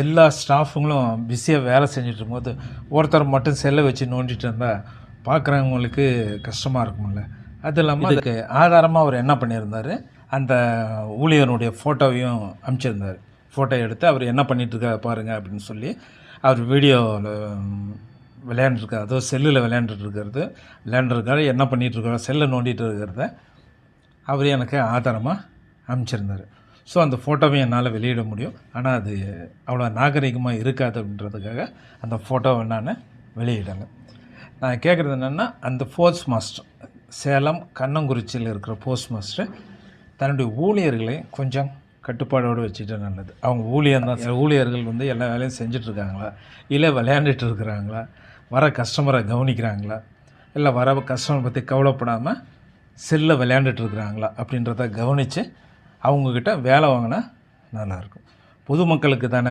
எல்லா ஸ்டாஃபுங்களும் பிஸியாக வேலை செஞ்சுட்டு இருக்கும்போது ஒருத்தர் மட்டும் செல்லை வச்சு நோண்டிட்டு இருந்தால் பார்க்குறவங்களுக்கு கஷ்டமாக இருக்கும்ல. அது இல்லாமல் அதுக்கு ஆதாரமாக அவர் என்ன பண்ணியிருந்தார்? அந்த ஊழியருடைய ஃபோட்டோவையும் அனுப்பிச்சிருந்தார் ஃபோட்டோ எடுத்து அவர் என்ன பண்ணிட்டு இருக்காரு பாருங்கள் அப்படின்னு சொல்லி அவர் வீடியோவில் விளையாண்டுருக்காரு. அதோ செல்லில் விளையாண்டுட்டு இருக்கிறது விளையாண்டுருக்காரு. என்ன பண்ணிட்டு இருக்காரு செல்லை நோண்டிட்டு இருக்கிறத அவர் எனக்கு ஆதாரமாக அனுப்பிச்சிருந்தார் ஸோ அந்த ஃபோட்டோவை என்னால் வெளியிட முடியும். ஆனால் அது அவ்வளோ நாகரிகமாக இருக்காது அப்படின்றதுக்காக அந்த ஃபோட்டோவை நான் வெளியிடலை. நான் கேட்குறது என்னென்னா அந்த போஸ்ட் மாஸ்டர் சேலம் கண்ணங்குறிச்சியில் இருக்கிற போஸ்ட் மாஸ்டர் தன்னுடைய ஊழியர்களை கொஞ்சம் கட்டுப்பாடோடு வச்சுட்டு நல்லது. அவங்க ஊழியர் தான். ஊழியர்கள் வந்து எல்லா வேலையும் செஞ்சிட்ருக்காங்களா? இல்லை விளையாண்டுட்டு இருக்கிறாங்களா வர கஸ்டமரை கவனிக்கிறாங்களா? இல்லை வர கஸ்டமரை பற்றி கவலைப்படாமல் செல்லில் விளையாண்டுட்டு இருக்கிறாங்களா அப்படின்றத கவனித்து அவங்கக்கிட்ட வேலை வாங்கினா நல்லாயிருக்கும். பொதுமக்களுக்கு தானே